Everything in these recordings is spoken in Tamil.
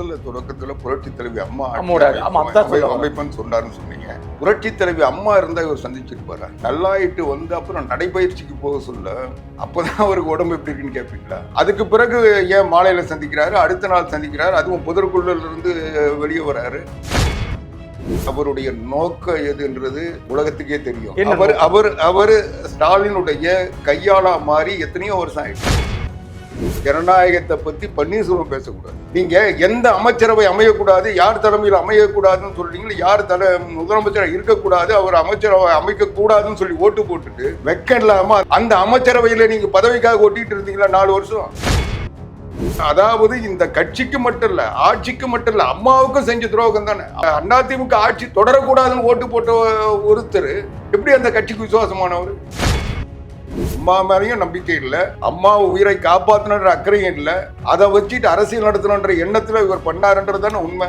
முதல்ல தொடக்கத்துல புரட்சி தலைவி அம்மா. அமைப்புன்னு சொன்னாருன்னு சொன்னீங்க. புரட்சி தலைவி அம்மா இருந்தா இவர் சந்திச்சிருப்பாரா நல்லாயிட்டு வந்து அப்புறம் நடைபயிற்சிக்கு போக சொல்ல அப்பதான் அவருக்கு உடம்பு எப்படி இருக்குன்னு கேட்பீங்களா அதுக்கு பிறகு ஏன் மாலையில சந்திக்கிறாரு? அடுத்த நாள் சந்திக்கிறாரு. அதுவும் புதற்குள்ள இருந்து வெளியே வராரு. அவருடைய நோக்கம் எதுன்றது உலகத்துக்கே தெரியும். அவர் அவர் அவர் ஸ்டாலினுடைய கையாளா மாறி எத்தனையோ வருஷம் ஆயிடுச்சு. ஜனநாயகத்தை பத்தி பன்னீர்செல்வம் பேசக்கூடாது. நீங்க எந்த அமைச்சரவை அமையக்கூடாது யார் தலைமையில் அமையக்கூடாதுன்னு சொல்றீங்களோ யார் தலை முதலமைச்சர் இருக்கக்கூடாது அவர் அமைச்சரவை அமைக்க கூடாதுன்னு சொல்லி ஓட்டு போட்டுட்டு வெக்க இல்லாம அந்த அமைச்சரவையில நீங்க பதவிக்காக ஓட்டிட்டு இருந்தீங்களா நாலு வருஷம்? அதாவது இந்த கட்சிக்கு மட்டும் இல்ல ஆட்சிக்கு மட்டும் இல்ல அம்மாவுக்கும் செஞ்ச துரோகம் தானே. அதிமுக ஆட்சி தொடரக்கூடாதுன்னு ஓட்டு போட்ட ஒருத்தர் எப்படி அந்த கட்சிக்கு விசுவாசமானவர்? அம்மா மேலேயும் நம்பிக்கை இல்லை. அம்மா உயிரை காப்பாற்றணுன்ற அக்கறையும் இல்லை. அதை வச்சுட்டு அரசியல் நடத்தணுன்ற எண்ணத்தில் இவர் பண்ணாருன்றது தானே உண்மை.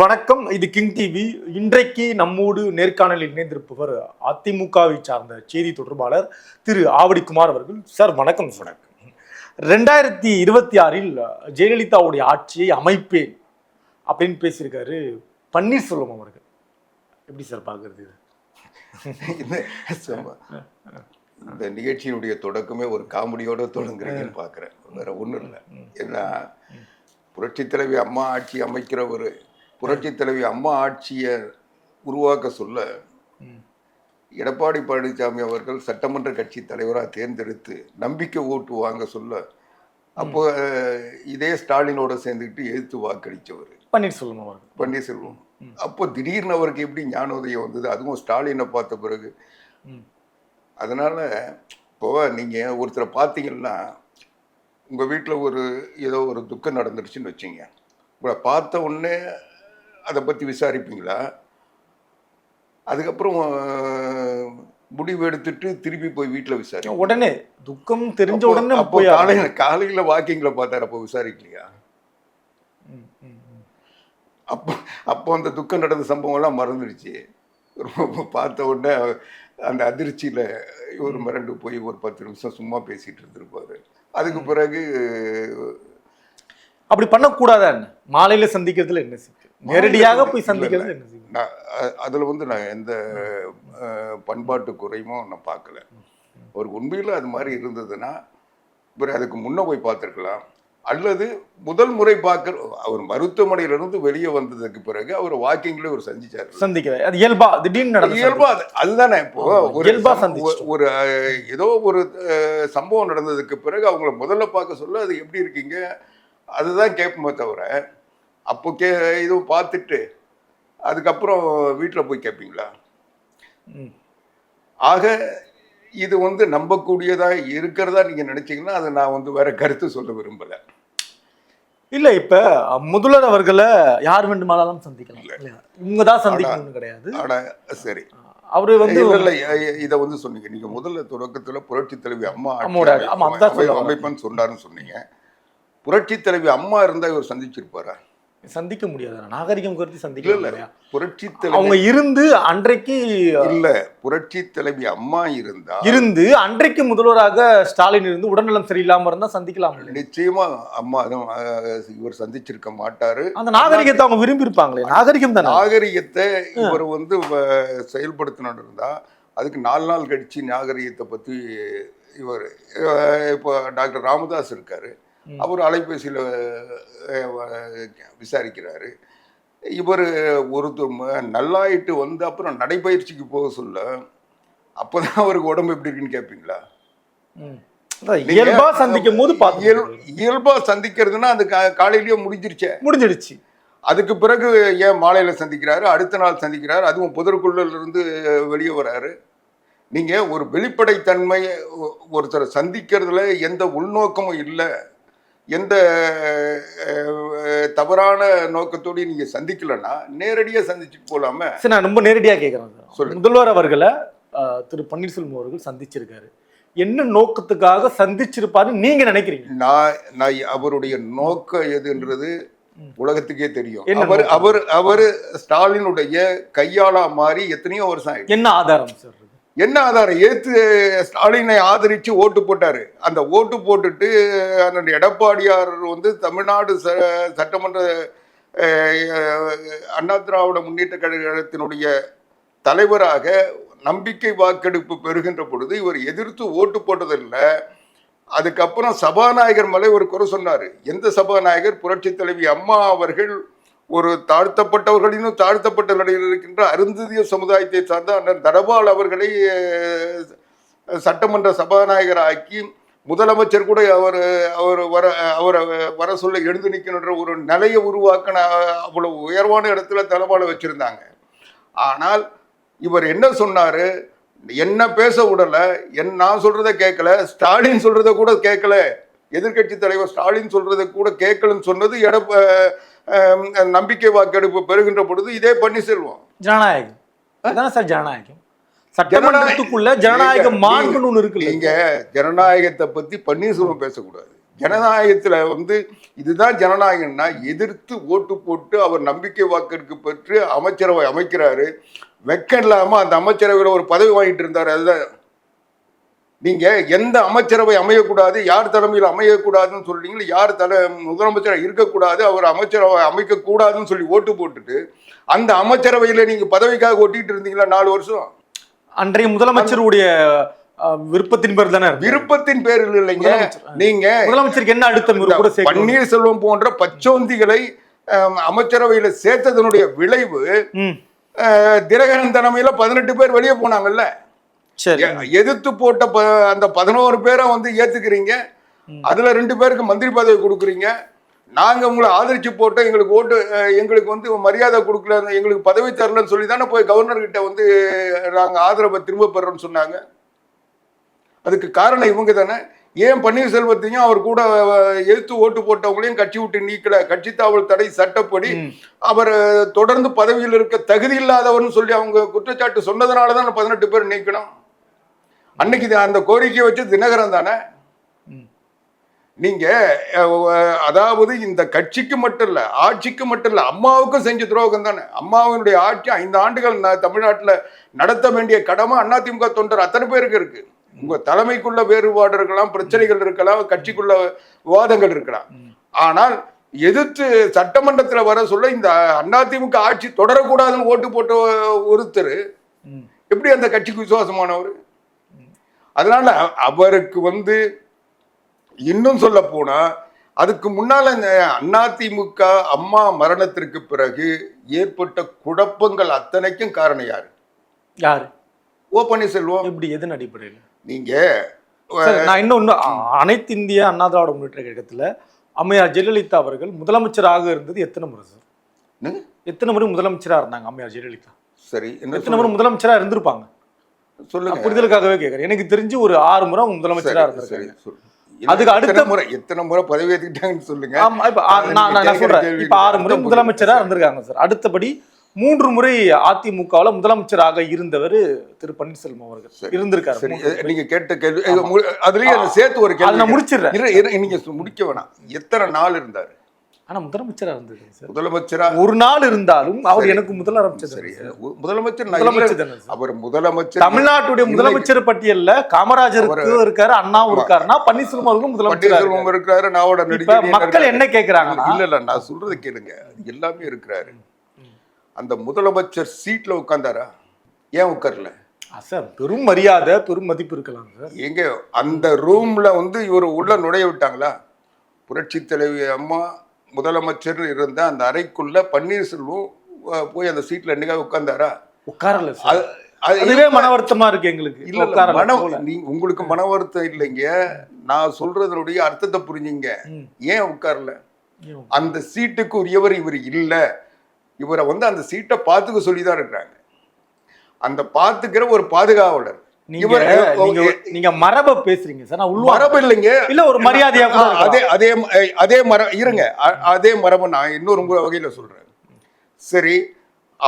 வணக்கம். இது கிங் டிவி. இன்றைக்கு நம்மோடு நேர்காணலில் இணைந்திருப்பவர் அதிமுகவை சார்ந்த செய்தி தொடர்பாளர் திரு ஆவடிக்குமார் அவர்கள். சார் வணக்கம் சார் ரெண்டாயிரத்தி இருபத்தி ஆறில் ஜெயலலிதாவுடைய ஆட்சியை அமைப்பேன் அப்படின்னு பேசியிருக்காரு பன்னீர்செல்வம் அவர்கள். எப்படி சார் பார்க்கறது இது? இந்த நிகழ்ச்சியினுடைய தொடக்கமே ஒரு காமெடியோட தொடங்குறீங்கன்னு பார்க்குறேன். வேற ஒன்றும் இல்லை. ஏன்னா புரட்சித் தலைவி அம்மா ஆட்சி அமைக்கிற ஒரு புரட்சித் தலைவி அம்மா ஆட்சியை உருவாக்க சொல்ல. எடப்பாடி பழனிசாமி அவர்கள் சட்டமன்ற கட்சி தலைவராக தேர்ந்தெடுத்து நம்பிக்கை ஓட்டு வாங்க சொல்ல அப்போ இதே ஸ்டாலினோட சேர்ந்துக்கிட்டு எதிர்த்து வாக்களித்தவர் பன்னீர்செல்வம் அவர்கள். பன்னீர்செல்வம். அப்போ திடீர்னு அவருக்கு எப்படி ஞானோதயம் வந்தது? அதுவும் ஸ்டாலினை பார்த்த பிறகு. அதனால இப்போ நீங்க ஒருத்தரை பார்த்தீங்கன்னா உங்க வீட்டில் ஒரு ஏதோ ஒரு துக்கம் நடந்துருச்சுன்னு வச்சுங்க. உங்களை பார்த்த உடனே அதை பற்றி விசாரிப்பீங்களா? அதுக்கப்புறம் முடிவு எடுத்துட்டு திருப்பி போய் வீட்டில் விசாரி உடனே துக்கம் தெரிஞ்ச உடனே அப்போ போய் காலையில் காலையில் வாக்கிங்கில் பார்த்தாரு அப்போ விசாரிக்கலையா. அப்போ அப்போ அந்த துக்கம் நடந்த சம்பவம்லாம் மறந்துடுச்சு. ரொம்ப பார்த்த உடனே அந்த அதிர்ச்சியில் இவர் மிரண்டு போய் ஒரு பத்து நிமிஷம் சும்மா பேசிட்டு இருந்திருப்பாரு. அதுக்கு பிறகு அப்படி பண்ணக்கூடாதா என்ன? மாலையில சந்திக்கிறதுல என்ன நேரடியாக போய் சந்திக்கிறது. என்ன அதுல வந்து நான் எந்த பண்பாட்டு குறையும் நான் பார்க்கல. ஒரு உண்மையில் அது மாதிரி இருந்ததுன்னா பிறகு அதுக்கு முன்ன போய் பார்த்துருக்கலாம். அல்லது முதல் முறை பார்க்க அவர் மருத்துவமனையிலிருந்து வெளியே வந்ததுக்கு பிறகு அவர் வாக்கிங்ல ஒரு சந்திச்சார். சந்திக்கிற அது இயல்பா திடீர்னு நடந்த இயல்பா அது- அதுதானே இப்போ ஒரு இயல்பா. ஒரு ஏதோ ஒரு சம்பவம் நடந்ததுக்கு பிறகு அவங்கள முதல்ல பார்க்க சொல்ல அது எப்படி இருக்கீங்க? அதுதான் கேட்போமே தவிர அப்போ கே இதுவும் பார்த்துட்டு அதுக்கப்புறம் வீட்டில் போய் கேட்பீங்களா. ஆக இது வந்து நம்பக்கூடியதா இருக்கிறதா நீங்க நினைச்சீங்கன்னா அதை நான் வந்து வேற கருத்து சொல்ல விரும்பல. இல்ல இப்ப முதல்வர் அவர்களை யார் வேண்டுமானாலும் சந்திக்கலாம்? இவங்க தான் சந்திக்கணும்னு கிடையாது. ஆனா சரி. அவரு வந்து இத வந்து சொன்னீங்க. நீங்க முதல்ல தொடக்கத்துல புரட்சி தலைவி அம்மா. அமைப்புன்னு சொன்னாருன்னு சொன்னீங்க. புரட்சி தலைவி அம்மா இருந்தா இவர் சந்திச்சிருப்பாரா? சந்திக்க முடியாது. நாகரிகம் இல்ல சந்திக்க இல்ல புரட்சி அவங்க தலைவி இருந்து அன்றைக்கு இல்ல புரட்சி தலைவி அம்மா இருந்தா இருந்து அன்றைக்கு முதல்வராக ஸ்டாலின் இருந்து உடல்நலம் சரியில்லாம இருந்தா சந்திக்கலாம்? நிச்சயமா அம்மா இவர் சந்திச்சிருக்க மாட்டாரு. அந்த நாகரிகத்தை அவங்க விரும்பி இருப்பாங்களே நாகரிகம் தானே? நாகரிகத்தை இவர் வந்து செயல்படுத்தணும் இருந்தா அதுக்கு நாலு நாள் கழிச்சு நாகரிகத்தை பத்தி இவர் இப்போ டாக்டர் ராமதாஸ் இருக்காரு. அவர் அலைபேசியில் விசாரிக்கிறாரு. இவர் ஒரு நல்லாயிட்டு வந்து அப்புறம் நடைபயிற்சிக்கு போக சொல்ல அப்போதான் அவருக்கு உடம்பு எப்படி இருக்குன்னு கேட்பீங்களா இயல்பா சந்திக்கும் போது இயல்பா சந்திக்கிறதுனா அது கா- காலையிலேயே முடிஞ்சிருச்சே. முடிஞ்சிடுச்சு. அதுக்கு பிறகு ஏன் மாலையில சந்திக்கிறாரு? அடுத்த நாள் சந்திக்கிறாரு. அதுவும் புதற்குள்ள இருந்து வெளியே வராரு. நீங்க ஒரு வெளிப்படைத்தன்மை ஒருத்தரை சந்திக்கிறதுல எந்த உள்நோக்கமும் இல்லை. எந்த தவறான நோக்கத்தோடு நீங்க சந்திக்கலன்னா நேரடியா சந்திச்சுட்டு போலாம? சரி நான் ரொம்ப நேரடியாக கேட்குறேன் சார். முதல்வர் அவர்களை திரு பன்னீர்செல்வம் அவர்கள் சந்திச்சிருக்காரு. என்ன நோக்கத்துக்காக சந்திச்சிருப்பாருன்னு நீங்க நினைக்கிறீங்க? நான் நான் அவருடைய நோக்கம் எதுன்றது உலகத்துக்கே தெரியும். அவர்? அவர் அவர் ஸ்டாலினுடைய கையாளா மாறி எத்தனையோ வருஷம் என்ன ஆதாரம் சார்? என்ன ஆதாரம்? ஏத்து ஸ்டாலினை ஆதரிச்சு ஓட்டு போட்டாரு? அந்த ஓட்டு போட்டுட்டு அந்த எடப்பாடியார் வந்து தமிழ்நாடு ச சட்டமன்ற அண்ணா திராவிட முன்னேற்ற கழகத்தினுடைய தலைவராக நம்பிக்கை வாக்கெடுப்பு பெறுகின்ற பொழுது இவர் எதிர்த்து ஓட்டு போட்டதில்லை. அதுக்கப்புறம் சபாநாயகர் மேலே ஒரு குறை சொன்னார். எந்த சபாநாயகர்? புரட்சி தலைவி அம்மா அவர்கள் ஒரு தாழ்த்தப்பட்டவர்களிலும் தாழ்த்தப்பட்ட நிலையில் இருக்கின்ற அருந்ததிய சமுதாயத்தை சார்ந்த அண்ணன் தனபால் அவர்களை சட்டமன்ற சபாநாயகர் ஆக்கி முதலமைச்சர் கூட அவர் அவர் வர அவரை வர சொல்ல எழுந்து நிற்கின்ற ஒரு நிலையை உருவாக்கின அவ்வளவு உயர்வான இடத்துல தனபாலை வச்சிருந்தாங்க. ஆனால் இவர் என்ன சொன்னார்? என்ன பேச விடல என் நான் சொல்கிறத கேட்கல ஸ்டாலின் சொல்கிறத கூட கேட்கல. எதிர்க்கட்சி தலைவர் ஸ்டாலின் சொல்கிறத கூட கேட்கலன்னு சொன்னது எடப்ப நம்பிக்கை வாக்கெடுப்பு பெறுகின்ற பொழுது இதே பன்னீர்செல்வம். ஜனநாயகம். அதானே சார் ஜனநாயகம்? சட்டமன்றத்துக்குள்ள ஜனநாயகம். நீங்க- மாண்புன்னு ஒண்ணு இருக்குல்ல? நீங்க ஜனநாயகத்தை பத்தி பன்னீர்செல்வம் பேசக்கூடாது. ஜனநாயகத்துல வந்து இதுதான் ஜனநாயகம்னா எதிர்த்து ஓட்டு போட்டு அவர் நம்பிக்கை வாக்கெடுப்பு பெற்று அமைச்சரவை அமைக்கிறாரு. வெக்கம் இல்லாம அந்த அமைச்சரவையில் ஒரு பதவி வாங்கிட்டு இருந்தாரு. அதுதான் நீங்க எந்த அமைச்சரவை அமையக்கூடாது யார் தலைமையில் அமையக்கூடாதுன்னு சொல்றீங்களோ யார் தலை முதலமைச்சராக இருக்கக்கூடாது அவர் அமைச்சரவை அமைக்கக்கூடாதுன்னு சொல்லி ஓட்டு போட்டுட்டு அந்த அமைச்சரவையில் நீங்க பதவிக்காக ஒட்டிட்டு இருந்தீங்களா நாலு வருஷம்? அன்றைய முதலமைச்சருடைய விருப்பத்தின் பேர் தானே. விருப்பத்தின் பேரில் இல்லைங்க. நீங்க முதலமைச்சருக்கு என்ன அழுத்தம் பன்னீர்செல்வம் போன்ற பச்சோந்திகளை அமைச்சரவையில சேர்த்ததனுடைய விளைவு தினகரன் தலைமையில பதினெட்டு பேர் வெளியே போனாங்கல்ல? சரி எதிர்த்து போட்ட அந்த பதினோரு பேரை வந்து ஏத்துக்கிறீங்க. அதுல ரெண்டு பேருக்கு மந்திரி பதவி கொடுக்குறீங்க. நாங்க உங்களை ஆதரிச்சு போட்டோம் எங்களுக்கு ஓட்டு எங்களுக்கு வந்து மரியாதை கொடுக்கல எங்களுக்கு பதவி தரலன்னு சொல்லி தானே போய் கவர்னர் கிட்ட வந்து நாங்க ஆதரவை திரும்ப பெறோம்னு சொன்னாங்க. அதுக்கு காரணம் இவங்க தானே. ஏன் பன்னீர்செல்வத்தையும் அவர் கூட எதிர்த்து ஓட்டு போட்டவங்களையும் கட்சி விட்டு நீக்கல. கட்சி தாவல் தடை சட்டப்படி. அவர் தொடர்ந்து பதவியில் இருக்க தகுதி இல்லாதவர்னு சொல்லி அவங்க குற்றச்சாட்டு சொன்னதுனால தான் பதினெட்டு பேர் நீக்கணும். அன்னைக்கு அந்த கோரிக்கையை வச்சு தினகரன் தானே. நீங்க அதாவது இந்த கட்சிக்கு மட்டும் இல்ல ஆட்சிக்கு மட்டும் இல்ல அம்மாவுக்கும் செஞ்ச துரோகம் தானே? அம்மாவினுடைய ஆட்சி ஐந்து ஆண்டுகள் தமிழ்நாட்டுல நடத்த வேண்டிய கடமை அதிமுக தொண்டர் அத்தனை பேருக்கு இருக்கு. உங்க தலைமைக்குள்ள வேறுபாடு இருக்கலாம் பிரச்சனைகள் இருக்கலாம் கட்சிக்குள்ள விவாதங்கள் இருக்கலாம். ஆனால் எதிர்த்து சட்டமன்றத்துல வர சொல்ல இந்த அதிமுக ஆட்சி தொடரக்கூடாதுன்னு ஓட்டு போட்ட ஒருத்தர். எப்படி அந்த கட்சிக்கு விசுவாசமானவர்? அதனால அவருக்கு வந்து இன்னும் சொல்ல போனா அதுக்கு முன்னால இந்த அதிமுக அம்மா மரணத்திற்கு பிறகு ஏற்பட்ட குழப்பங்கள் அத்தனைக்கும் காரணம் யாரு? யாரு? ஓ பன்னீர்செல்வம். எப்படி எதன் அடிப்படையில்? நீங்க நான் இன்னொன்னு அ- அனைத்து இந்திய அண்ணா திராவிட முன்னேற்ற கழகத்துல அம்மையார் ஜெயலலிதா அவர்கள் முதலமைச்சராக இருந்தது எத்தனை முறை சார்? எத்தனை முறை முதலமைச்சரா இருந்தாங்க அம்மையார் ஜெயலலிதா? சரி எத்தனை முறை முதலமைச்சரா இருந்திருப்பாங்க? சொல்லுங்க? புரிதலுக்காகவே கேட்கறேன் எனக்கு தெரிஞ்சு ஒரு ஆறு முறை அவங்க முதலமைச்சரா சரி, இருந்திருக்காங்க. அதுக்கு அடுத்த- முறை எத்தனை முறை பதவி ஏத்துக்கிட்டாங்கன்னு சொல்லுங்க. ஆமா இப்ப நான் நான் சொல்றேன். இப்ப ஆறு முறை முதலமைச்சரா இருந்திருக்காங்க சார். அடுத்தபடி மூன்று முறை அதிமுகவுல முதலமைச்சராக இருந்தவர் திரு பன்னீர்செல்வம் அவர்கள். இருந்திருக்காரு. நீங்க கேட்ட கேள்வி அதுலயே சேர்த்து ஒரு கேள்வி நான் முடிச்சிடுறேன். நீங்க முடிக்க வேணாம். எத்தனை நாள் இருந்தாரு? ஆனா முதலமைச்சரா இருந்திருக்காங்க சார். முதலமைச்சரா ஒரு நாள் இருந்தாலும் அவர். எனக்கு முதலமைச்சர் சரி. முதலமைச்சர். அவர் முதலமைச்சர் தமிழ்நாட்டுடைய. முதலமைச்சர் பட்டியல்ல காமராஜருக்கு இருக்காரு அண்ணாவும் இருக்காருன்னா பன்னீர்செல்வம் அவர்களும் முதலமைச்சர் இருக்கிறாரு நாவோட மக்கள் என்ன கேக்குறாங்கன்னா இல்ல இல்ல நான் சொல்றது கேளுங்க. எல்லாமே இருக்கிறாரு. அந்த முதலமைச்சர் சீட்ல உட்கார்ந்தாரா? ஏன் உட்கார்ல? சார் பெரும் மரியாதை பெரும் மதிப்பு இருக்கலாம் சார். எங்க அந்த ரூம்ல வந்து இவர் உள்ள நுழைய விட்டாங்களா? புரட்சி தலைவி அம்மா முதலமைச்சர் இருந்த அந்த அறைக்குள்ள பன்னீர்செல்வம் போய் அந்த சீட்ல என்னைக்காவது உட்கார்ந்தாரா? உட்காரல அதுவே மன வருத்தமா இருக்கு எங்களுக்கு. இல்ல மன உங்களுக்கு மன வருத்தம் இல்லைங்க. நான் சொல்றதனுடைய அர்த்தத்தை புரிஞ்சுங்க. ஏன் உட்கார்ல. அந்த சீட்டுக்கு உரியவர் இவர் இல்ல. இவரை வந்து அந்த சீட்டை பார்த்துக்க சொல்லி தான் இருக்கிறாங்க. அந்த பார்த்துக்கிற ஒரு பாதுகாவலர். நீங்க நீங்க மரபை பேசுறீங்க. சார் நான் மரபு இல்லைங்க. இல்ல ஒரு மரியாதையா அதே அதே அதே மர இருங்க. அதே மரபு நான் இன்னொரு வகையில சொல்றேன். சரி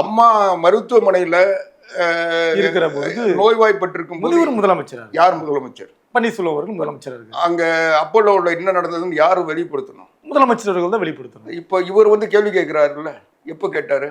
அம்மா மருத்துவமனையில இருக்கிற போது நோய்வாய்ப்பட்டிருக்கும் போது முதலமைச்சர் யார் முதலமைச்சர்? பன்னீர்செல்வம் அவர்கள் முதலமைச்சர் அங்க அப்போலோவில் என்ன நடந்ததுன்னு யாரு வெளிப்படுத்தணும்? முதலமைச்சர் தான் வெளிப்படுத்தணும். இப்போ இவர் வந்து கேள்வி கேட்கிறாருல்ல. எப்போ கேட்டாரு.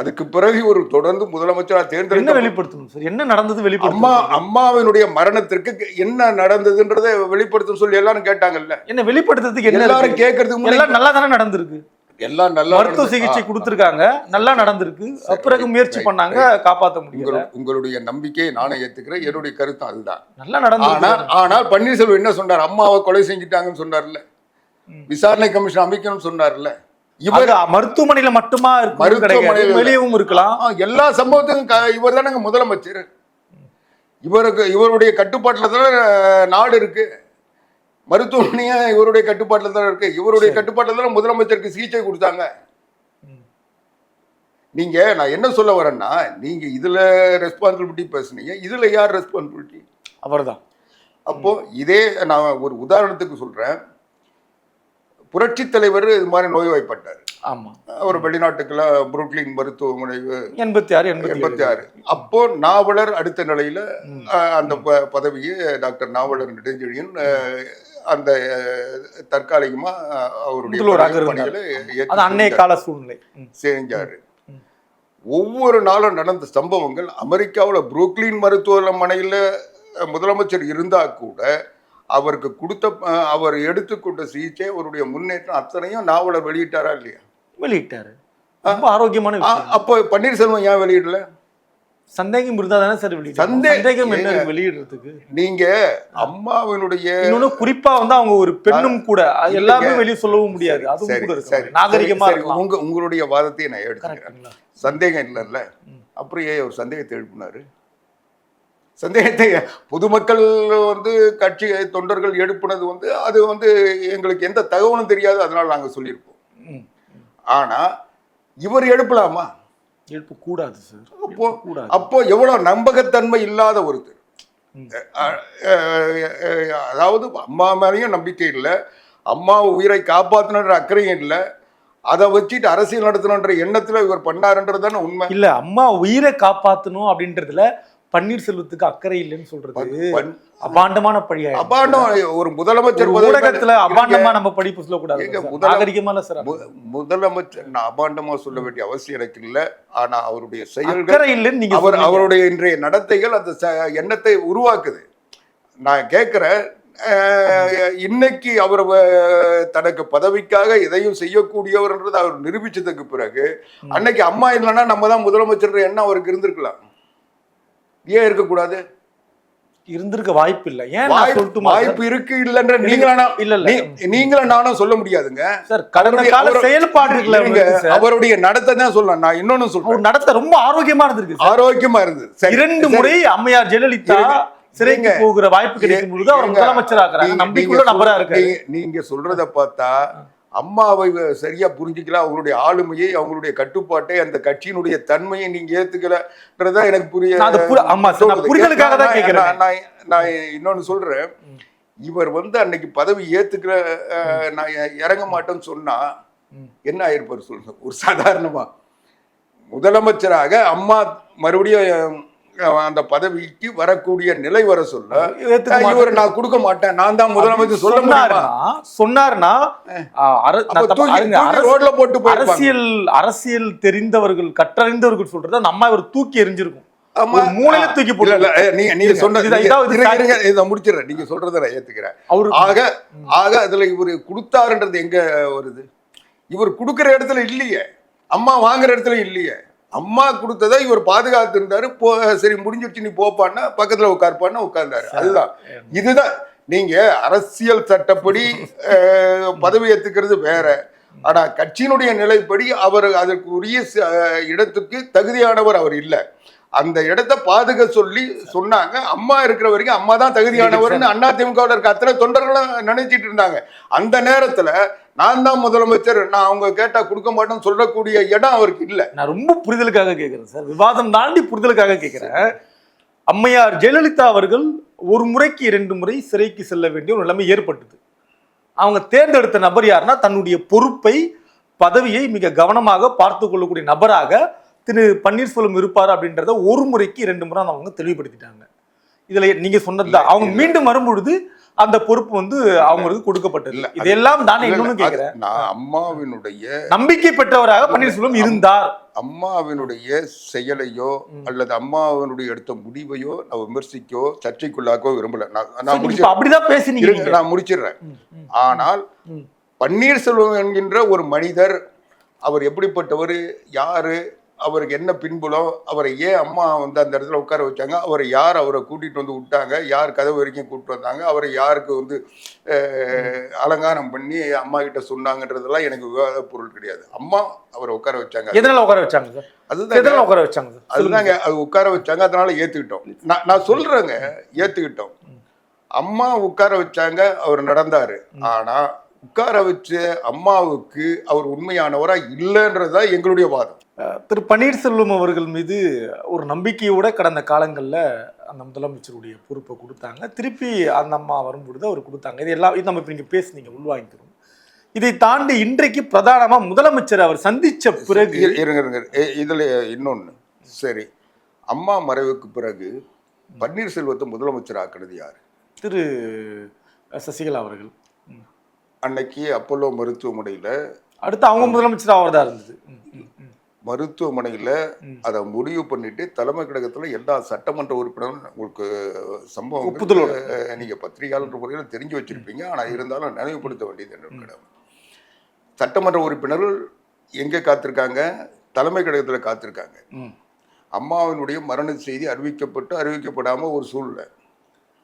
அதுக்கு பிறகு ஒரு தொடர்ந்து முதலமைச்சரா என்ன தேர்ந்தெடுக்க வெளிப்படுத்தணும் சார்? என்ன நடந்தது அம்மா வெளிப்படுத்தணும் அம்மாவினுடைய மரணத்திற்கு என்ன நடந்ததுன்றதை வெளிப்படுத்தும் சொல்லி எல்லாரும் கேட்டாங்கல்ல. என்ன வெளிப்படுத்துறதுக்கு எல்லாரும்? கேட்கறதுக்கு எல்லாம் நல்லா தானே நடந்திருக்கு? எல்லாம் நல்லா மருத்துவ நடந்தது. சிகிச்சை கொடுத்திருக்காங்க. நல்லா நடந்திருக்கு. பிறகு முயற்சி பண்ணாங்க முடியல. உங்களு- உங்களுடைய நம்பிக்கையை நானே ஏத்துக்கிறேன். என்னுடைய கருத்தும் அதுதான். நல்லா நடந்து ஆனால் ஆனால் பன்னீர்செல்வம் என்ன சொன்னார்? அம்மாவை கொலை செஞ்சுட்டாங்கன்னு சொன்னார்ல. விசாரணை கமிஷன் அமைக்கணும்னு சொன்னார்ல. இவர் மருத்துவமனையில மட்டுமா மருத்துவமனையில. வெளியவும் இருக்கலாம். எல்லா சம்பவத்துக்கும் இவர் தானங்க முதலமைச்சர். இவருக்கு இவருடைய கட்டுப்பாட்டில் தானே நாடு இருக்கு. மருத்துவமனையா இவருடைய கட்டுப்பாட்டில் தானே இருக்கு. இவருடைய கட்டுப்பாட்டில் தானே முதலமைச்சருக்கு சிகிச்சை கொடுத்தாங்க. நீங்க நான் என்ன சொல்ல வரேன்னா நீங்க இதுல ரெஸ்பான்சிபிலிட்டி பேசுனீங்க. இதுல யார் ரெஸ்பான்சிபிலிட்டி அவர்தான். அப்போ இதே நான் ஒரு உதாரணத்துக்கு சொல்றேன். புரட்சி தலைவர் இது மாதிரி நோய்வாய்ப்பட்டார். ஆமா. அவர் வெளிநாட்டுக்குள்ள புருக்லின் மருத்துவமனை எண்பத்தி ஆறு எண்பத்தி ஆறு அப்போ நாவலர் அடுத்த நிலையில அந்த பதவியை டாக்டர் நாவலர் நெடுஞ்செழியன் அந்த தற்காலிகமா அவருடைய. பணிகளை அன்னைய. கால சூழ்நிலை. செஞ்சாரு. ஒவ்வொரு நாளும் நடந்த சம்பவங்கள் அமெரிக்காவில் புரூக்லின் மருத்துவமனையில் முதலமைச்சர் இருந்தா கூட அவருக்கு கொடுத்த அவர் எடுத்துக்கொண்ட சிகிச்சை அவருடைய முன்னேற்றம் அத்தனையும் நாவலர் வெளியிட்டாரா இல்லையா? வெளியிட்டாரு. ரொம்ப ஆரோக்கியமான அப்போ பன்னீர்செல்வம் ஏன் வெளியிடல? சந்தேகம் இருந்தா தானே சார் சந்தே- சந்தேகம் என்ன. இருக்கு வெளியிடுறதுக்கு? நீங்க அம்மாவினுடைய இன்னொன்னு குறிப்பா வந்து அவங்க ஒரு பெண்ணும் கூட எல்லாமே வெளியே சொல்லவும் முடியாது. அதுவும் சரி இருக்கு நாகரிகமா சரி, இருக்கலாம். உங்க உங்களுடைய வாதத்தை நான் எடுத்துக்கிறேன்? சந்தேகம் இல்லைல்ல. அப்புறம் ஏன் ஒரு சந்தேகத்தை எழுப்பினாரு? சந்தேகத்தை பொதுமக்கள் வந்து கட்சி தொண்டர்கள் எழுப்புனது வந்து அது வந்து எங்களுக்கு எந்த தகவலும் தெரியாது அதனால நாங்க சொல்லியிருப்போம். ம். ஆனா இவர் எழுப்பலாமா எழுப்பு கூடாது சார். அப்போ அப்போ எவ்வளவு நம்பகத்தன்மை இல்லாத ஒருத்தர். அதாவது அம்மா மேலேயும் நம்பிக்கை இல்லை அம்மா உயிரை காப்பாற்றணுன்ற அக்கறையும் இல்லை அதை வச்சுட்டு அரசியல் நடத்தணுன்ற எண்ணத்துல இவர் பண்ணாருன்றது தானே உண்மை? இல்ல அம்மா உயிரை காப்பாத்தணும் அப்படின்றதுல பன்னீர்செல்வத்துக்கு அக்கறை இல்லைன்னு சொல்றது பண்- அபாண்டமான பழியா அபாண்டம் ஒரு முதலமைச்சர் ஊடகத்துல அபாண்டமா நம்ம படிப்பு சொல்லக்கூடாது. ஏங்க, சார். முதலமைச்சர் நான் அபாண்டமா சொல்ல வேண்டிய அவசியம் எனக்கு இல்லை. ஆனா அவருடைய செயல்கள் அக்கறை இல்லைன்னு நீங்க அவர். அவருடைய இன்றைய நடத்தைகள் அந்த எண்ணத்தை உருவாக்குது. நான் கேட்கிறேன் இன்னைக்கு அவர் தனக்கு பதவிக்காக எதையும் செய்யக்கூடியவர்ன்றது அவர் நிரூபிச்சதுக்கு பிறகு அன்னைக்கு அம்மா இல்லைன்னா நம்ம தான் முதலமைச்சர் எண்ணம் அவருக்கு இருந்திருக்கலாம். ஏன் இருக்கக்கூடாது? இருந்திருக்க வாய்ப்பு இல்ல ஏன் வாய்ப்பு இருக்கு இல்லைன்ற நீங்களா இல்ல இல்ல. நீங்களும் நானும் சொல்ல முடியாதுங்க. சார் கடந்த கால செயல்பாடுகளை அவருடைய நடத்தை தான் சொல்லலாம் நான் இன்னொன்னு சொல்றேன். நடத்த ரொம்ப ஆரோக்கியமா இருந்திருக்கு. ஆரோக்கியமா இருந்தது. இரண்டு. முறை அம்மையார் ஜெயலலிதா இருங்க. போகிற வாய்ப்பு கிடைக்கும் பொழுது அவர். முதலமைச்சர் ஆகிறாங்க நம்பிக்கையுள்ள நபரா நீங்க- நீங்க சொல்றத பார்த்தா அம்மாவை சரியா புரிஞ்சுக்கல அவங்களுடைய ஆளுமையை அவங்களுடைய கட்டுப்பாட்டை அந்த கட்சியினுடைய தன்மையை நீங்க ஏத்துக்கலன்றதா எனக்கு புரிய நான் நான் இன்னொன்னு சொல்றேன். இவர் வந்து அன்னைக்கு பதவி ஏத்துக்கிற அஹ், நான் இறங்க மாட்டேன்னு சொன்னா என்ன ஆயிருப்பாரு சொல்லுங்க. ஒரு சாதாரணமா. முதலமைச்சராக அம்மா மறுபடியும் அந்த பதவிக்கு வரக்கூடிய நிலை வர சொல்ல இவர் நான் கொடுக்க மாட்டேன். நான் தான் முதலமைச்சர் சொல்ல அரசு- ரோட்ல போட்டு. அரசியல் அரசியல் தெரிந்தவர்கள் கற்றறிந்தவர்கள் சொல்றது அந்த அம்மா இவர் தூக்கி எரிஞ்சிருக்கும் ஆ, தூக்கி அஹ், நீங்க நீங்க சொன்னது இதை முடிச்சிடுறேன். நீங்க சொல்றதை நான் ஏத்துக்கிறேன். அவரு ஆக ஆக அதுல இவரு கொடுத்தாருன்றது எங்க வருது இவர் கொடுக்கிற இடத்துல இல்லையே. அம்மா வாங்குற இடத்துல இல்லையே. அம்மா கொடுத்ததை இவர் பாதுகாத்து இருந்தாரு போ சரி முடிஞ்சிருச்சு நீ போப்பான்னா பக்கத்துல உட்கார்ப்பான்னா உட்கார்ந்தாரு. அதுதான். இதுதான். நீங்க அரசியல் சட்டப்படி பதவி ஏத்துக்கிறது வேற. ஆனா கட்சியினுடைய நிலைப்படி அவர் அதற்கு உரிய ச- இடத்துக்கு தகுதியானவர் அவர் இல்ல. அந்த இடத்த பாதுக சொல்லி சொன்னாங்க. அம்மா இருக்கிற வரைக்கும் அம்மா தான் தகுதியானவர்னு அண்ணா திமுகவில் இருக்க அத்தனை தொண்டர்களும் நினைச்சிட்டு இருந்தாங்க. அந்த நேரத்துல நான் தான் முதலமைச்சர் நான் அவங்க கேட்டா கொடுக்க மாட்டேன்னு சொல்லக்கூடிய இடம் அவருக்கு இல்ல. நான் ரொம்ப புரிதலுக்காக கேட்கிறேன் சார். விவாதம் தாண்டி புரிதலுக்காக கேட்கிறேன் அம்மையார் ஜெயலலிதா அவர்கள் ஒரு முறைக்கு இரண்டு முறை சிறைக்கு செல்ல வேண்டிய ஒரு நிலைமை ஏற்பட்டது. அவங்க தேர்ந்தெடுத்த நபர் யாருன்னா தன்னுடைய பொறுப்பை பதவியை மிக கவனமாக பார்த்து கொள்ளக்கூடிய நபராக திரு பன்னீர்செல்வம் இருப்பார் அப்படின்றத ஒரு முறைக்கு இரண்டு முறை அவங்க தெளிவுபடுத்திட்டாங்க. இதுல நீங்க சொன்னதுதான். அவங்க மீண்டும் வரும்பொழுது அந்த பொறுப்பு வந்து அவங்களுக்கு கொடுக்கப்பட்டது. இல்ல, இதெல்லாம் தானே இன்னொன்னு கேக்குறேன். நான் அம்மாவினுடைய நம்பிக்கை பெற்றவராக பன்னீர்செல்வம் இருந்தார். அம்மாவினுடைய செயலையோ அல்லது அம்மாவினுடைய எடுத்த முடிவையோ நான் விமர்சிக்கோ சர்ச்சைக்குள்ளாக்கோ விரும்பல. நான் முடிச்சு அப்படிதான் பேசினீங்க. நான் முடிச்சிடுறேன். ஆனால். பன்னீர்செல்வம் என்கின்ற ஒரு மனிதர் அவர் எப்படிப்பட்டவர் யாரு அவருக்கு என்ன பின்புலம்? அவரை ஏன் அம்மா வந்து அந்த இடத்துல உட்கார வச்சாங்க? அவரை யார் அவரை கூட்டிட்டு வந்து விட்டாங்க? யார் கதவு வரைக்கும் கூட்டிட்டு வந்தாங்க? அவரை யாருக்கு வந்து அலங்காரம் பண்ணி அம்மா கிட்ட சொன்னாங்கன்றதெல்லாம் எனக்கு விவாத பொருள் கிடையாது. அம்மா அவரை உட்கார வச்சாங்க. எதனால உட்கார வச்சாங்க அதுதான் உட்கார வச்சாங்க அதுதாங்க. அது உட்கார வச்சாங்க. அதனால ஏத்துக்கிட்டோம். நான் நான் சொல்றேங்க. ஏத்துக்கிட்டோம். அம்மா உட்கார வச்சாங்க. அவர் நடந்தாரு. ஆனா உட்கார வச்ச அம்மாவுக்கு அவர் உண்மையானவரா இல்லைன்றதுதான் எங்களுடைய வாதம். திரு பன்னீர்செல்வம் அவர்கள் மீது ஒரு நம்பிக்கையோட கடந்த காலங்களில் அந்த முதலமைச்சருடைய பொறுப்பை கொடுத்தாங்க. திருப்பி அந்த அம்மா வரும்பொழுது அவர் கொடுத்தாங்க. இது எல்லாம் இது நம்ம இப்போ நீங்கள் பேசுனீங்க உள்வாங்கிக்கிறோம். இதை தாண்டி இன்றைக்கு பிரதானமா முதலமைச்சர் அவர் சந்திச்ச பிறகு இரு- இருங்க இருங்க. இதுல இன்னொன்னு. சரி. அம்மா மறைவுக்கு பிறகு பன்னீர்செல்வத்தை முதலமைச்சர் ஆக்குனது யாரு? திரு சசிகலா அவர்கள். அன்னைக்கு அப்போலோ மருத்துவமனையில அடுத்து அவங்க முதலமைச்சர் அவர்தான் இருந்தது. ம், ம், ம். மருத்துவமனையில. அதை முடிவு பண்ணிட்டு தலைமை கழகத்துல எல்லா சட்டமன்ற உறுப்பினரும் உங்களுக்கு சம்பவம் ஒப்புதலோட. அஹ், நீங்க பத்திரிகையாளர் முறையில தெரிஞ்சு வச்சிருப்பீங்க. ஆனா இருந்தாலும் நினைவுபடுத்த வேண்டியது என்ன மேடம் சட்டமன்ற உறுப்பினர்கள் எங்க காத்திருக்காங்க? தலைமை கழகத்துல காத்திருக்காங்க. அம்மாவினுடைய மரண செய்தி அறிவிக்கப்பட்டு அறிவிக்கப்படாம ஒரு சூழ்நிலை.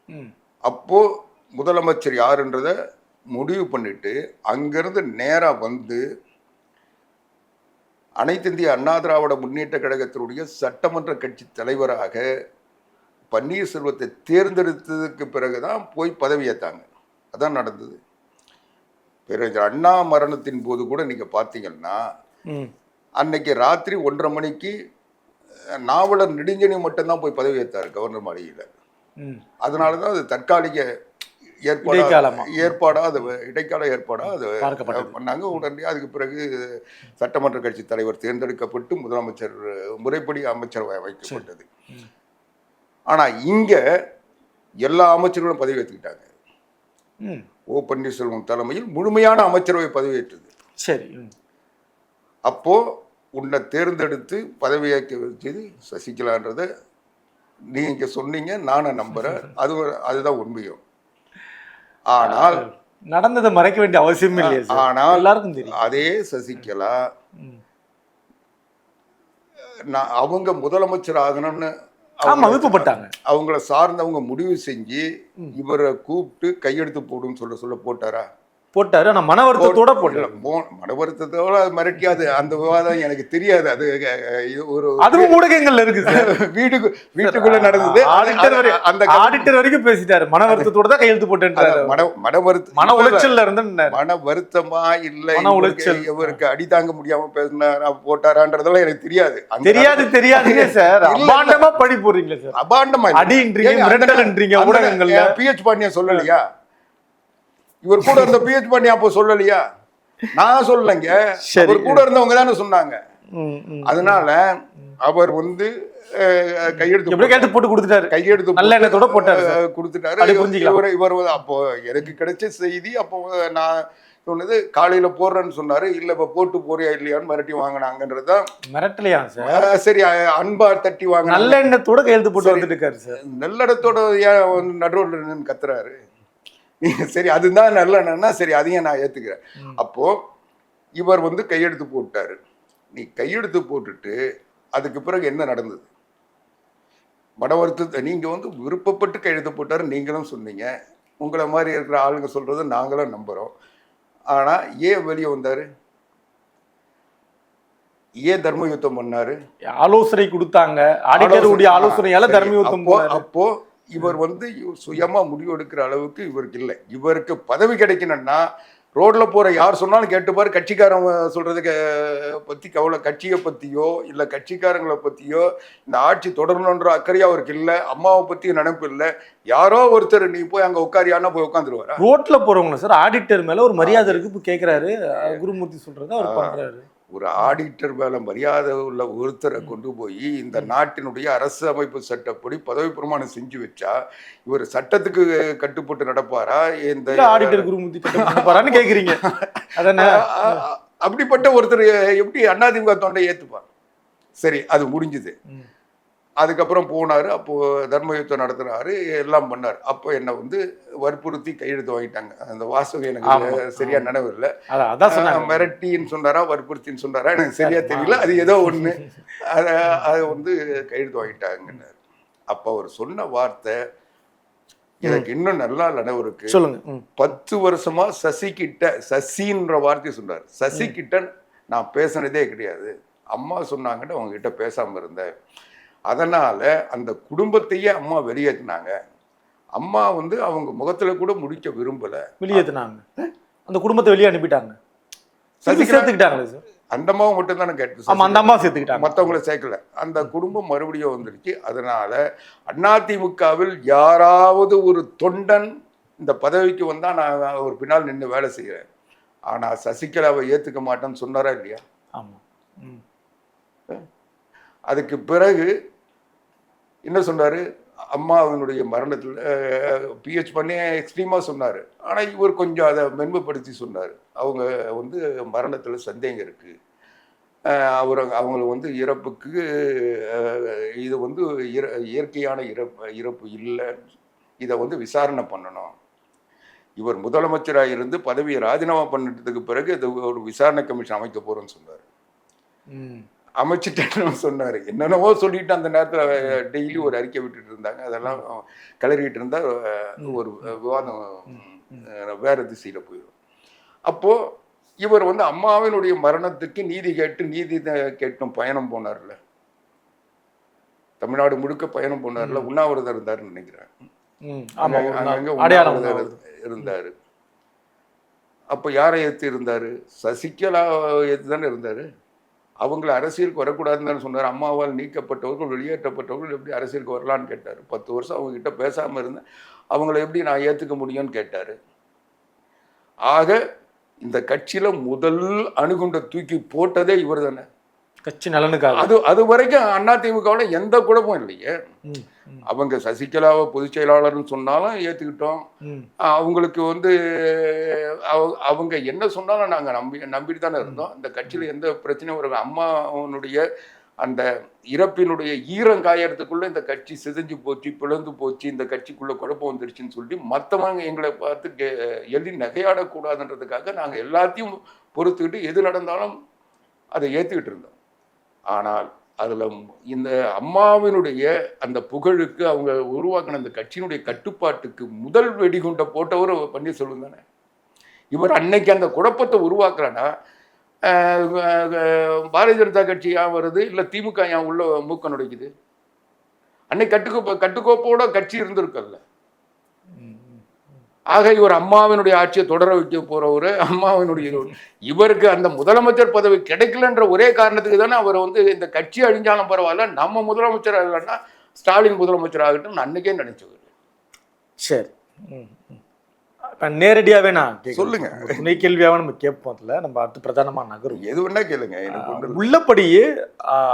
ம். அப்போ முதலமைச்சர் யாருன்றத முடிவு பண்ணிட்டு அங்கிருந்து நேரா வந்து அனைத்து இந்திய அண்ணா திராவிட முன்னேற்ற கழகத்தினுடைய சட்டமன்ற கட்சி தலைவராக பன்னீர்செல்வத்தை தேர்ந்தெடுத்ததுக்கு பிறகுதான் போய் பதவியேத்தாங்க அதான் நடந்தது பிறகு அண்ணா மரணத்தின் போது கூட நீங்க பார்த்தீங்கன்னா. அன்னைக்கு ராத்திரி ஒன்றரை மணிக்கு நாவலர் நெடுஞ்செழி மட்டும்தான் போய் பதவியேற்றார் கவர்னர் மாளிகையில். அதனால தான் அது தற்காலிக ஏற்பாடா இடைக்காலமா. ஏற்பாடா அது இடைக்கால ஏற்பாடா அது. பண்ணாங்க உடனே அதுக்கு பிறகு சட்டமன்ற கட்சி தலைவர் தேர்ந்தெடுக்கப்பட்டு முதலமைச்சர் முறைப்படி அமைச்சர் வைக்கப்பட்டது ம். ஆனா இங்க எல்லா அமைச்சர்களும் பதவி ஏற்றுக்கிட்டாங்க. ஓ பன்னீர்செல்வம் தலைமையில் முழுமையான அமைச்சரவை பதவியேற்றது சரி. அப்போ உன்னை தேர்ந்தெடுத்து பதவியேற்க வச்சது சசிகலான்றத நீங்க சொன்னீங்க நானும் நம்புறேன் அது அதுதான் உண்மையும் ஆனால் நடந்ததை மறைக்க வேண்டிய அவசியமே இல்லையா சார். ஆனால் எல்லாருக்கும் தெரியும். அதே சசிகலா. நான் அவங்க முதலமைச்சர் ஆகணும்னு விருப்பப்பட்டாங்க அவங்கள சார்ந்தவங்க முடிவு செஞ்சு இவரை கூப்பிட்டு கையெடுத்து போடுன்னு சொல்ல சொல்ல போட்டாரா? போட்டாரு. ஆனா மன வருத்தத்தோட போட்டாரு மனவருத்தத்தோட அது மிரட்டியாது அந்த விவாதம் எனக்கு தெரியாது. அது ஒரு அதுவும் ஊடகங்கள்ல இருக்கு வீட்டுக்கு வீட்டுக்குள்ள நடந்தது. ஆடிட்டர் அந்த ஆடிட்டர் வரைக்கும் பேசிட்டாரு. மன வருத்தத்தோட தான் கையெழுத்து போட்டேன்றாரு. மன மன வருத்த மன உளைச்சல்ல இருந்து மன வருத்தமா இல்ல? மன உளைச்சல். இவருக்கு அடி தாங்க முடியாம பேசினாரா? போட்டாரான்றதெல்லாம் எனக்கு தெரியாது. தெரியாது தெரியாதுங்க சார். அபாண்டமா படி போடுறீங்களா சார். அபாண்டமா. அடின்றீங்க, மிரட்டல்ன்றீங்க ஊடகங்கள்ல. பிஹெச் பாண்டியன் சொல்லலையா? இவர் கூட இருந்த பிஹெச் பாண்டியன் அப்போ சொல்லலையா? நான் சொல்லலைங்க. அவர் கூட இருந்தவங்க தானே சொன்னாங்க. அதனால அவர் வந்து கையெழுத்து கையெழுத்து போட்டு கொடுத்துட்டாரு. கையெழுத்து நல்ல எண்ணத்தோட போட்டாரு கொடுத்துட்டாரு. இவர் இவர் அப்போ எனக்கு கிடைச்ச செய்தி அப்போ நான் சொன்னது காலையில போடுறேன்னு சொன்னாரு. இல்ல இப்ப போட்டு போறியா இல்லையான்னு மிரட்டி வாங்கினாங்கன்றது தான். மிரட்டலையா சார்? சரி அன்பா தட்டி வாங்கினாங்க. நல்ல எண்ணத்தோட கையெழுத்து போட்டு வந்துட்டு இருக்காரு சார். நல்லடத்தோட ஏன் நடுவில் கத்துறாரு. சரி அதுதான் நல்ல எண்ணம்னா சரி அதையும் நான் ஏத்துக்கிறேன். அப்போ இவர் வந்து கையெழுத்து போட்டாரு. நீ கையெழுத்து போட்டுட்டு அதுக்கு பிறகு என்ன நடந்தது? மனவருத்த நீங்க வந்து விருப்பப்பட்டு கையெழுத்து போட்டாரு நீங்களும் சொன்னீங்க. உங்களை மாதிரி இருக்கிற ஆளுங்க சொல்றது நாங்களும் நம்புறோம். ஆனா ஏன் வெளியே வந்தாரு? ஏன் தர்ம யுத்தம் பண்ணாரு? ஆலோசனை கொடுத்தாங்க. ஆலோசனையால தர்மயுத்தம். அப்போ இவர் வந்து இவ- சுயமா முடிவு எடுக்கிற அளவுக்கு இவருக்கு இல்லை. இவருக்கு பதவி கிடைக்கணும்னா ரோட்ல போற யார் சொன்னாலும் கேட்டுப்பாரு. கட்சிக்காரங்க சொல்றதுக்கு பத்தி கவலை கட்சியை பத்தியோ இல்ல கட்சிக்காரங்களை பத்தியோ இந்த ஆட்சி தொடரணுன்ற அக்கறையா அவருக்கு இல்ல. அம்மாவை பத்தி நினைப்பு இல்ல. யாரோ ஒருத்தர் நீ போய் அங்க உட்காரியானா போய் உட்காந்துருவாரா? ரோட்ல போறவங்க சார்? ஆடிட்டர் மேல ஒரு மரியாதை இருக்கு. இப்போ கேக்குறாரு அஹ் குருமூர்த்தி சொல்றத அவர் ஆ. ஒரு ஆடிட்டர் மேல மரியாதை உள்ள ஒருத்தரை கொண்டு போய் இந்த நாட்டினுடைய அரசு அமைப்பு சட்டப்படி பதவி பிரமாணம் செஞ்சு வச்சா இவர் சட்டத்துக்கு கட்டுப்பட்டு நடப்பாரா? இந்த ஆடிட்டர் குருமூர்த்தி அ- அ- அப்படிப்பட்ட ஒருத்தர் எப்படி அதிமுக தொண்டை ஏத்துப்பார்? சரி அது முடிஞ்சுது. அதுக்கப்புறம் போனாரு. அப்போ தர்ம யுத்தம் நடத்துனாரு எல்லாம் பண்ணாரு. அப்போ என்ன வந்து வற்புறுத்தி கையெழுத்து வாங்கிட்டாங்க. அந்த வாசகம். எனக்கு சரியா நினைவு இல்லை. அதான் மிரட்டின்னு சொன்னாரா வற்புறுத்தின்னு சொன்னாரா எனக்கு சரியா தெரியல. அது ஏதோ ஒண்ணு. அதை அதை வந்து கையெழுத்து வாங்கிட்டாங்கன்னாரு. அப்போ அவர் சொன்ன வார்த்தை எனக்கு இன்னும் நல்லா நினைவு இருக்கு. சொல்லுங்க. பத்து வருஷமா சசி கிட்ட சசின்ற வார்த்தையை சொன்னார். சசி கிட்ட நான் பேசினதே கிடையாது. அம்மா சொன்னாங்கன்னு அவங்க கிட்ட பேசாம இருந்தேன். அதனால அந்த குடும்பத்தையே அம்மா வெளியேற்றினாங்க அம்மா வந்து அவங்க முகத்துல கூட முடிக்க விரும்பல. வெளியேத்துனாங்க. அந்த குடும்பத்தை வெளியே அனுப்பிட்டாங்க. சேர்த்துக்கிட்டாங்களே சார்? அந்த அம்மாவை மட்டும் தானே கேட்டு அந்த அம்மா சேர்த்துக்கிட்டாங்க. மற்றவங்கள சேர்க்கல. அந்த குடும்பம் மறுபடியும் வந்துருச்சு. அதனால அதிமுகவில் யாராவது ஒரு தொண்டன் இந்த பதவிக்கு வந்தா நான் ஒரு பின்னால் நின்று வேலை செய்கிறேன் ஆனா சசிகலாவை ஏத்துக்க மாட்டேன்னு சொன்னாரா இல்லையா? ஆமா. ம். அதுக்கு பிறகு என்ன சொன்னார்? அம்மா அவனுடைய மரணத்தில் பிஹெச் பண்ணி எக்ஸ்ட்ரீமாக சொன்னார். ஆனால் இவர் கொஞ்சம் அதை மென்மைப்படுத்தி சொன்னார். அவங்க வந்து மரணத்தில் சந்தேகம் இருக்குது அவர் அவங்கள வந்து இறப்புக்கு இது வந்து இயற்கையான இறப்பு இறப்பு இல்லை. இதை வந்து விசாரணை பண்ணணும். இவர் முதலமைச்சராக இருந்து பதவியை ராஜினாமா பண்ணிட்டதுக்கு பிறகு இது ஒரு விசாரணை கமிஷன் அமைக்க போகிறோன்னு சொன்னார். அமைச்சிட்டேன்னு சொன்னார். என்னென்னவோ சொல்லிட்டு அந்த நேரத்தில் டெய்லி ஒரு அறிக்கை விட்டுட்டு இருந்தாங்க. அதெல்லாம் கிளறிட்டு இருந்தா அஹ், ஒரு விவாதம் வேற திசையில் போயிடும் அப்போ இவர் வந்து அம்மாவினுடைய மரணத்துக்கு நீதி கேட்டு நீதி கேட்டும் பயணம் போனார்ல. தமிழ்நாடு முழுக்க பயணம் போனார்ல. உண்ணாவிரதம் இருந்தாருன்னு நினைக்கிறேன். இருந்தாரு. அப்ப யாரை ஏத்து இருந்தாரு சசிகலா ஏத்து தானே இருந்தாரு? அவங்கள அரசியலுக்கு வரக்கூடாதுன்னு தானே சொன்னார். அம்மாவால் நீக்கப்பட்டவர்கள் வெளியேற்றப்பட்டவர்கள் எப்படி அரசியலுக்கு வரலான்னு கேட்டார். பத்து வருஷம் அவங்க கிட்ட பேசாமல் இருந்தேன் அவங்கள எப்படி நான் ஏற்றுக்க முடியும்னு கேட்டார். ஆக இந்த கட்சியில் முதல் அணுகுண்டை தூக்கி போட்டதே இவர் தானே கட்சி நலனுக்காக. அது அது வரைக்கும் அதிமுகவில் எந்த குழப்பம் இல்லையே. அவங்க சசிகலாவை பொதுச் செயலாளர்னு சொன்னாலும் ஏற்றுக்கிட்டோம். அவங்களுக்கு வந்து அவ- அவங்க என்ன சொன்னாலும் நாங்கள் நம்பி நம்பிட்டு தானே இருந்தோம். இந்த கட்சியில் எந்த பிரச்சனையும் ஒரு அம்மாவனுடைய அந்த இறப்பினுடைய ஈரம் காயறதுக்குள்ள இந்த கட்சி சிதைஞ்சு போச்சு பிளந்து போச்சு இந்த கட்சிக்குள்ள குழப்பம் வந்துருச்சுன்னு சொல்லி மற்றவங்க எங்களை பார்த்து எள்ளி நகையாடக்கூடாதுன்றதுக்காக நாங்கள் எல்லாத்தையும் பொறுத்துக்கிட்டு எது நடந்தாலும் அதை ஏற்றுக்கிட்டு இருந்தோம். ஆனால் அதில் இந்த அம்மாவினுடைய அந்த புகழுக்கு அவங்க உருவாக்கின அந்த கட்சியினுடைய கட்டுப்பாட்டுக்கு முதல் வெடிகுண்டை போட்டவர் பன்னீர்செல்வம் தானே. இவர் அன்னைக்கு அந்த குழப்பத்தை உருவாக்குறேன்னா பாரதிய ஜனதா கட்சி ஏன் வருது? இல்லை திமுக ஏன் உள்ள மூக்க நுழைக்குது? அன்னைக்கு கட்டுக்கோப்பு கட்டுக்கோப்போட கட்சி இருந்திருக்கல்ல. ஆக இவர் அம்மாவினுடைய ஆட்சியை தொடர வைக்க போறவரு அம்மாவினுடைய இவருக்கு அந்த முதலமைச்சர் பதவி கிடைக்கலன்ற ஒரே காரணத்துக்கு தானே அவர் வந்து இந்த கட்சி அழிஞ்சாலும் பரவாயில்ல நம்ம முதலமைச்சர் இல்லைன்னா ஸ்டாலின் முதலமைச்சர் ஆகட்டும் அன்னைக்கே நினைச்சவர் சரி ம். ம். இப்ப நேரடியாவே நான். சொல்லுங்க. துணை கேள்வியாவே நம்ம கேட்போம் அதுல நம்ம அடுத்து பிரதானமா நகரும் எது வேணா கேளுங்க. உள்ளபடியே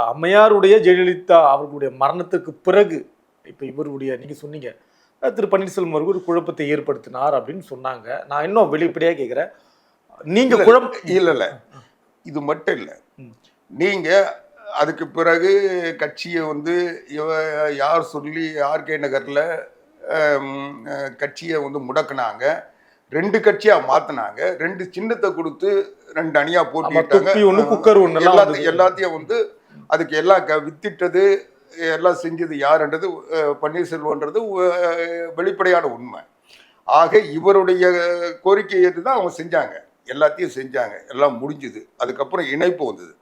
அம்மையாருடைய ஜெயலலிதா அவர்களுடைய மரணத்துக்கு பிறகு இப்ப இவருடைய நீங்க சொன்னீங்க திரு பன்னீர்செல்வம் அவர்கள் ஒரு குழப்பத்தை ஏற்படுத்தினார் அப்படின்னு சொன்னாங்க. நான் இன்னும் வெளிப்படையா கேட்கிறேன் நீங்க இல்ல, குழப்ப இல்ல இல்ல. இது மட்டும் இல்ல. ம். நீங்க அதுக்கு பிறகு கட்சியை வந்து இவ யார் சொல்லி ஆர்கே நகர்ல கட்சியை வந்து முடக்குனாங்க. ரெண்டு கட்சியா மாத்துனாங்க. ரெண்டு சின்னத்தை கொடுத்து ரெண்டு அணியா போட்டிட்டாங்க எல்லாத்தையும் வந்து அதுக்கு எல்லாம் க- வித்திட்டது எல்லாம் செஞ்சது யாருன்றது பன்னீர்செல்வன்றது வெளிப்படையான உண்மை. ஆக இவருடைய கோரிக்கையை ஏற்று தான் அவங்க செஞ்சாங்க. எல்லாத்தையும் செஞ்சாங்க. எல்லாம் முடிஞ்சுது. அதுக்கப்புறம் இணைப்பு வந்தது.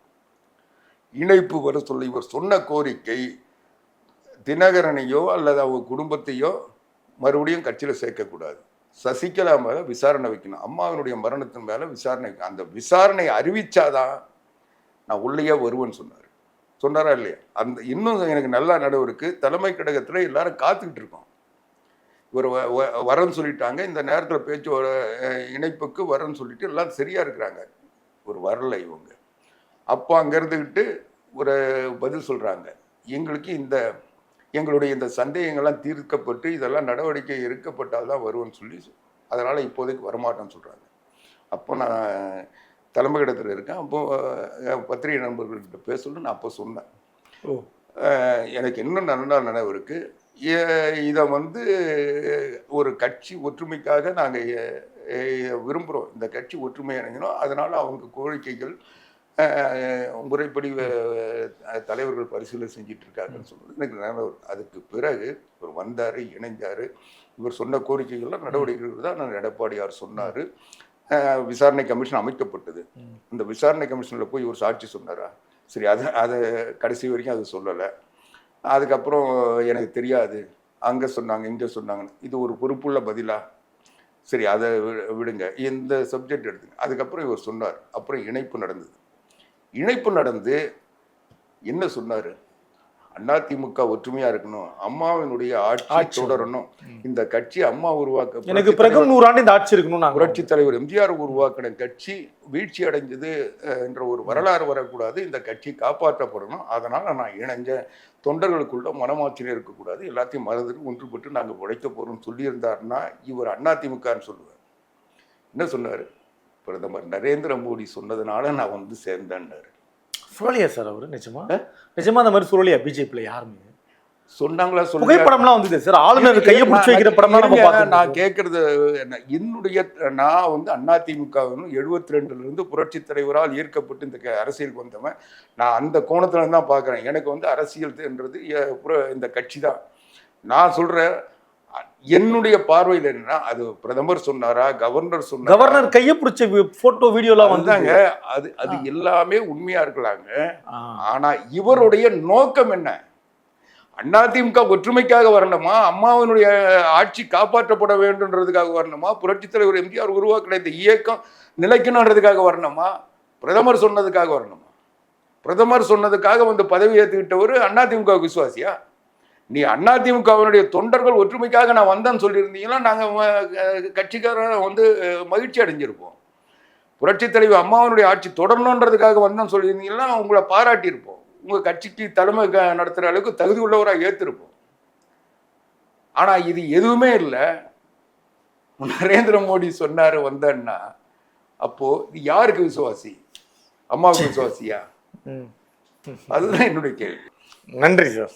இணைப்பு வர சொல்லி இவர் சொன்ன கோரிக்கை தினகரனையோ அல்லது அவங்க குடும்பத்தையோ மறுபடியும் கட்சியில் சேர்க்கக்கூடாது. சசிகலா மேலே விசாரணை வைக்கணும். அம்மாவினுடைய மரணத்தின் மேலே விசாரணை வைக்கணும். அந்த விசாரணை அறிவிச்சாதான் நான் உள்ளேயே வருவேன்னு சொன்னார். சொன்னாரா இல்லையா? அந்த இன்னும் எனக்கு நல்லா நடவு இருக்குது தலைமை கழகத்துல எல்லாரும் காத்துக்கிட்டு இருக்கோம். இவர் வ- வ- வரேன்னு சொல்லிட்டாங்க. இந்த நேரத்தில் பேச்சு வர- இணைப்புக்கு வரேன்னு சொல்லிட்டு எல்லாம் சரியாக இருக்கிறாங்க. ஒரு வரல இவங்க. அப்போ அங்கே இருந்துக்கிட்டு ஒரு பதில் சொல்கிறாங்க எங்களுக்கு இந்த எங்களுடைய இந்த சந்தேகங்கள்லாம் தீர்க்கப்பட்டு இதெல்லாம் நடவடிக்கை எடுக்கப்பட்டால் தான் வருவேன்னு சொல்லி அதனால் இப்போதைக்கு வரமாட்டோம்னு சொல்கிறாங்க அப்போ நான் தலைமை இடத்துல இருக்கேன். அப்போ அஹ், பத்திரிகை நண்பர்கள்கிட்ட பேசணும்னு நான் அப்போ சொன்னேன். எனக்கு இன்னும் நல்ல நினைவு இருக்கு? இதை வந்து ஒரு கட்சி ஒற்றுமைக்காக நாங்கள் விரும்புகிறோம் இந்த கட்சி ஒற்றுமை அடைஞ்சணும் அதனால அவங்க கோரிக்கைகள் முறைப்படி தலைவர்கள் பரிசீலனை செஞ்சிட்டு இருக்காங்கன்னு சொல்றது எனக்கு நினைவு. அதுக்கு பிறகு இவர் வந்தார் இணைஞ்சார். இவர் சொன்ன கோரிக்கைகள்லாம் நடவடிக்கைகள் தான் நான் எடப்பாடியார் சொன்னார். விசாரணை கமிஷன் அமைக்கப்பட்டது. அந்த இந்த விசாரணை கமிஷனில் போய் ஒரு சாட்சி சொன்னாரா? சரி அது அதை கடைசி வரைக்கும் அது சொல்லலை. அதுக்கப்புறம் எனக்கு தெரியாது. அங்கே சொன்னாங்க இங்கே சொன்னாங்கன்னு. இது ஒரு பொறுப்புள்ள பதிலாக சரி அதை வி- விடுங்க. இந்த சப்ஜெக்ட் எடுத்துங்க. அதுக்கப்புறம் இவர் சொன்னார். அப்புறம் இணைப்பு நடந்தது. இணைப்பு நடந்து என்ன சொன்னார்? அதிமுக ஒற்றுமையா இருக்கணும். அம்மாவினுடைய ஆட்சி. தொடரணும். இந்த கட்சி அம்மா உருவாக்க எனக்கு பிறகு நூறாண்டு இந்த ஆட்சி இருக்கணும் புரட்சி தலைவர் எம்ஜிஆர் உருவாக்கின கட்சி வீழ்ச்சி அடைஞ்சது என்ற ஒரு வரலாறு வரக்கூடாது. இந்த கட்சி காப்பாற்றப்படணும். அதனால நான் இணைஞ்ச தொண்டர்களுக்குள்ள மனமாச்சரியம் இருக்கக்கூடாது. எல்லாத்தையும் மறந்துட்டு ஒன்றுபட்டு நாங்கள் உழைக்க போறோம்னு சொல்லியிருந்தாருன்னா இவர் அதிமுகன்னு சொல்லுவார். என்ன சொன்னார்? பிரதமர் நரேந்திர மோடி சொன்னதுனால நான் வந்து சேர்ந்தேன்னாரு. சுழலியா சார் அவரு நிஜமா? நிஜமா அந்த மாதிரி சுழலியா பிஜேபியில் யாருமே? சொன்னாங்களா சொல்லுங்க புகைப்படம்லாம் வந்தது சார். ஆளுநர் கையை பிடிச்சி வைக்கிற படம்லாம் நம்ம பார்த்தோம் நான் கேட்கறது என்ன, என்னுடைய நான் வந்து அதிமுக எழுபத்தி ரெண்டுல இருந்து புரட்சி தலைவரால் ஈர்க்கப்பட்டு இந்த அரசியலுக்கு வந்தவன். நான் அந்த கோணத்துல தான் பார்க்குறேன். எனக்கு வந்து அரசியல்ன்றது எ- புர- இந்த கட்சி தான் நான் சொல்றேன் அ- என்னுடைய பார்வையில் என்னன்னா அது பிரதமர் சொன்னாரா கவர்னர் சொன்னாரா? கவர்னர் கையை பிடிச்ச போட்டோ வீடியோலாம் வந்தாங்க அது அது எல்லாமே உண்மையா இருக்கலாங்க. ஆனா இவருடைய நோக்கம் என்ன? அதிமுக ஒற்றுமைக்காக வரணுமா? அம்மாவினுடைய ஆட்சி காப்பாற்றப்பட வேண்டும்ன்றதுக்காக வரணுமா? புரட்சித் தலைவர் எம்ஜிஆர் உருவாக்கின இந்த இயக்கம் நிலைக்கணுன்றதுக்காக வரணுமா? பிரதமர் சொன்னதுக்காக வரணுமா? பிரதமர் சொன்னதுக்காக வந்து பதவி ஏற்றுக்கிட்டவர் அதிமுக விசுவாசியா? நீ அதிமுகவினுடைய தொண்டர்கள் ஒற்றுமைக்காக நான் வந்தேன்னு சொல்லியிருந்தீங்கன்னா நாங்கள் கட்சிக்காரன் வந்து மகிழ்ச்சி அடைஞ்சிருப்போம். புரட்சித் தலைவர் அம்மாவினுடைய ஆட்சி தொடரணுன்றதுக்காக வந்தேன்னு சொல்லியிருந்தீங்கன்னா உங்களை பாராட்டியிருப்போம். உங்கள் கட்சிக்கு தலைமை நடத்துகிற அளவுக்கு தகுதி உள்ளவராக ஏற்றிருப்போம் ஆனால் இது எதுவுமே இல்லை. நரேந்திர மோடி சொன்னார் வந்தேன்னா அப்போ இது யாருக்கு விசுவாசி? அம்மாவுக்கு விசுவாசியா. அதுதான் என்னுடைய கேள்வி. நன்றி சார்.